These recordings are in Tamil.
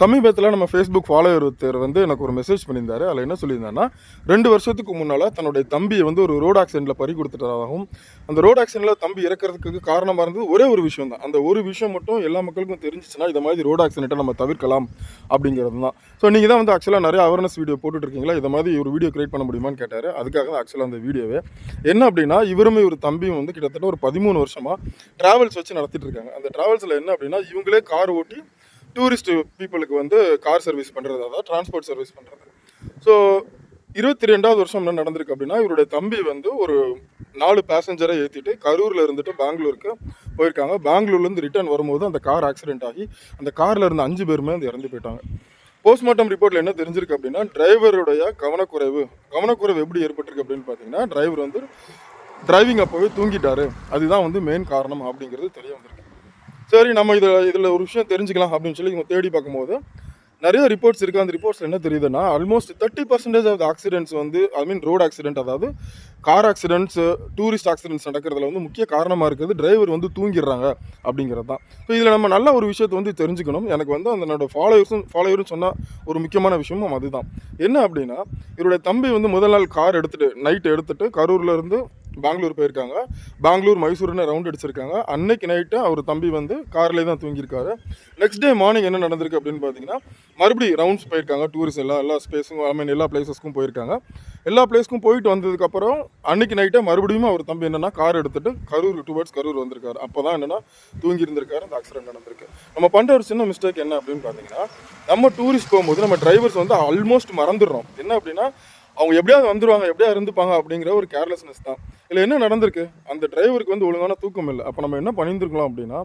சமீபத்தில் நம்ம ஃபேஸ்புக் ஃபாலோவர் ஒருத்தர் வந்து எனக்கு ஒரு மெசேஜ் பண்ணியிருந்தாரு. அதில் என்ன சொல்லியிருந்தாருன்னா ரெண்டு வருஷத்துக்கு முன்னால் தன்னுடைய தம்பியை வந்து ஒரு ரோட் ஆக்சிடெண்ட்டில் பறி கொடுத்துட்டதாகவும் அந்த ரோட் ஆக்சிடெண்ட்டில் தம்பி இறக்கிறதுக்கு காரணமாக இருந்தது ஒரே ஒரு விஷயம் தான். அந்த ஒரு விஷயம் மட்டும் எல்லா மக்களுக்கும் தெரிஞ்சிச்சுன்னா இந்த மாதிரி ரோட் ஆக்சிடெண்ட்டை நம்ம தவிர்க்கலாம். அப்படிங்கிறது தான். ஸோ நீங்கள் தான் வந்து ஆக்சுவலாக நிறைய அவேர்னஸ் வீடியோ போட்டுட்ருக்கீங்களா இதை மாதிரி ஒரு வீடியோ கிரியேட் பண்ண முடியுமான்னு கேட்டார். அதுக்காக தான் ஆக்சுவலாக அந்த வீடியோவே என்ன அப்படின்னா இவருமே ஒரு தம்பியும் வந்து கிட்டத்தட்ட ஒரு பதிமூணு வருஷமாக ட்ராவல்ஸ் வச்சு நடத்திட்டு இருக்காங்க. அந்த ட்ராவல்ஸில் என்ன அப்படின்னா இவங்களே கார் ஓட்டி டூரிஸ்ட் பீப்புளுக்கு வந்து கார் சர்வீஸ் பண்ணுறது அதாவது டிரான்ஸ்போர்ட் சர்வீஸ் பண்ணுறது ஸோ இருபத்தி ரெண்டாவது வருஷம் என்ன நடந்திருக்கு அப்படின்னா இவருடைய தம்பி வந்து ஒரு நாலு பேசஞ்சரை ஏற்றிட்டு கரூரில் இருந்துட்டு பெங்களூருக்கு போயிருக்காங்க. பெங்களூர்லேருந்து ரிட்டர்ன் வரும்போது அந்த கார் ஆக்சிடென்ட் ஆகி அந்த காரில் இருந்த அஞ்சு பேருமே வந்து இறந்து போயிட்டாங்க. போஸ்ட்மார்ட்டம் ரிப்போர்ட்டில் என்ன தெரிஞ்சிருக்கு அப்படின்னா டிரைவருடைய கவனக்குறைவு கவனக்குறைவு எப்படி ஏற்பட்டிருக்கு அப்படின்னு பார்த்தீங்கன்னா டிரைவர் வந்து டிரைவிங் அப்போவே தூங்கிட்டாரு. அதுதான் வந்து மெயின் காரணம் அப்படிங்கிறது தெரிய வந்திருக்கு. சரி நம்ம இதில் இதில் ஒரு விஷயம் தெரிஞ்சுக்கலாம் அப்படின்னு சொல்லி இவங்க தேடி பார்க்கும்போது நிறைய ரிப்போர்ட்ஸ் இருக்குது அந்த ரிப்போர்ட்ஸ் என்ன தெரியுதுன்னா almost thirty percentage of accidents வந்து ஐ மீன் ரோட் ஆக்சிடென்ட் அதாவது கார் ஆக்சிடென்ட்ஸ் டூரிஸ்ட் ஆக்சிடென்ட்ஸ் நடக்கிறதுல வந்து முக்கிய காரணமாக இருக்கிறது டிரைவர் வந்து தூங்கிடுறாங்க அப்படிங்கிறது தான். ஸோ இதில் நம்ம நல்ல ஒரு விஷயத்தை வந்து தெரிஞ்சுக்கணும். எனக்கு வந்து அந்த ஃபாலோயர்ஸும் ஃபாலோவர்ஸும் ஃபாலோவரும் ஒரு முக்கியமான விஷயமும் அதுதான். என்ன அப்படின்னா இவருடைய தம்பி வந்து முதல் நாள் கார் எடுத்துகிட்டு நைட் எடுத்துகிட்டு கரூர்லேருந்து பெங்களூர் போயிருக்காங்க. பெங்களூர் மைசூர்னு ரவுண்ட் அடிச்சிருக்காங்க. அன்னைக்கு நைட்டு அவர் தம்பி வந்து கார்லேயே தான் தூங்கியிருக்காரு. நெக்ஸ்ட் டே மார்னிங் என்ன நடந்திருக்கு அப்படின்னு பார்த்தீங்கன்னா மறுபடியும் ரவுண்ட்ஸ் போயிருக்காங்க. டூரிஸ்ட் எல்லா எல்லா ஸ்பேஸும் ஐ மீன் எல்லா பிளேசஸ்க்கும் போயிருக்காங்க. எல்லா பிளேஸ்க்கும் போயிட்டு வந்ததுக்கப்புறம் அன்னைக்கு நைட்டே மறுபடியும் அவர் தம்பி என்னென்னா கார் எடுத்துட்டு கரூர் டுவர்ட்ஸ் கரூர் வந்திருக்காரு. அப்போ தான் என்னென்னா தூங்கியிருந்திருக்காரு. அந்த ஆக்சிடென்ட் நடந்திருக்கு. நம்ம பண்ணுற ஒரு சின்ன மிஸ்டேக் என்ன அப்படின்னு பார்த்தீங்கன்னா நம்ம டூரிஸ்ட் போகும்போது நம்ம டிரைவர்ஸ் வந்து ஆல்மோஸ்ட் மறந்துடுறோம். என்ன அப்படின்னா அவங்க எப்படியாவது வந்துடுவாங்க எப்படியா இருந்துப்பாங்க அப்படிங்கிற ஒரு கேர்லெஸ்னஸ் தான். இதில் என்ன நடந்திருக்கு? அந்த டிரைவருக்கு வந்து ஒழுங்கான தூக்கம் இல்லை. அப்போ நம்ம என்ன பண்ணியிருந்துருக்கலாம் அப்படின்னா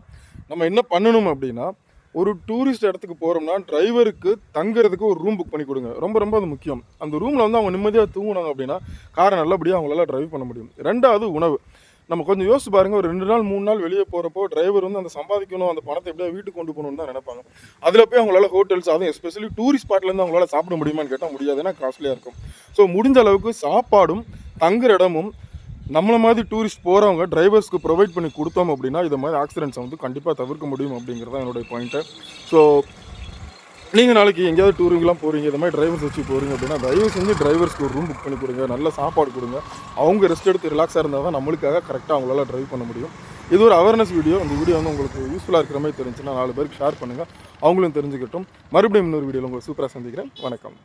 நம்ம என்ன பண்ணணும் அப்படின்னா ஒரு டூரிஸ்ட் இடத்துக்கு போகிறோம்னா டிரைவருக்கு தங்குறதுக்கு ஒரு ரூம் புக் பண்ணி கொடுங்க. ரொம்ப ரொம்ப அது முக்கியம். அந்த ரூமில் வந்து அவங்க நிம்மதியாக தூங்கினாங்க அப்படின்னா காரை நல்லபடியாக அவங்களால டிரைவ் பண்ண முடியும். ரெண்டாவது உணவு. நம்ம கொஞ்சம் யோசிச்சு பாருங்கள் ஒரு ரெண்டு நாள் மூணு நாள் வெளியே போகிறப்போ டிரைவர் வந்து அந்த சம்பாதிக்கணும் அந்த பணத்தை எப்படியா வீட்டுக்கு கொண்டு போகணும்னு தான் நினைப்பாங்க. அதில் போய் அவங்களால ஹோட்டல்ஸ் அதுவும் எஸ்பெஷலி டூரிஸ்ட் ஸ்பாட்லேருந்து அவங்களால சாப்பிட முடியுமான்னு கேட்டால் முடியாது. ஏன்னா காஸ்ட்லியாக இருக்கும். ஸோ முடிஞ்ச அளவுக்கு சாப்பாடும் தங்குற இடமும் நம்மளை மாதிரி டூரிஸ்ட் போகிறவங்க டிரைவர்ஸ்க்கு ப்ரொவைட் பண்ணி கொடுத்தோம் அப்படின்னா இது மாதிரி ஆக்சிடென்ட்ஸை வந்து கண்டிப்பாக தவிர்க்க முடியும் அப்படிங்கிறது தான் என்னுடைய பாயிண்ட்டு ஸோ நீங்கள் நாளைக்கு எங்கேயாவது டூரிங்லாம் போகிறீங்க இந்த மாதிரி டிரைவர்ஸ் வச்சு போகிறீங்க அப்படின்னா தயவு செஞ்சு டிரைவர்ஸ்க்கு ஒரு ரூம் புக் பண்ணி கொடுங்க நல்ல சாப்பாடு கொடுங்க. அவங்க ரெஸ்ட் எடுத்து ரிலாக்ஸாக இருந்தால் தான் நம்மளுக்காக கரெக்டாக அவங்களால டிரைவ் பண்ண முடியும். இது ஒரு அவேர்னஸ் வீடியோ இந்த வீடியோ வந்து உங்களுக்கு யூஸ்ஃபுல்லாக இருக்கிற மாதிரி தெரிஞ்சுன்னா நாலு பேருக்கு ஷேர் பண்ணுங்கள் அவங்களும் தெரிஞ்சுக்கட்டும். மறுபடியும் இன்னொரு வீடியோவில் உங்களை சூப்பராக சந்திக்கிறேன். வணக்கம்.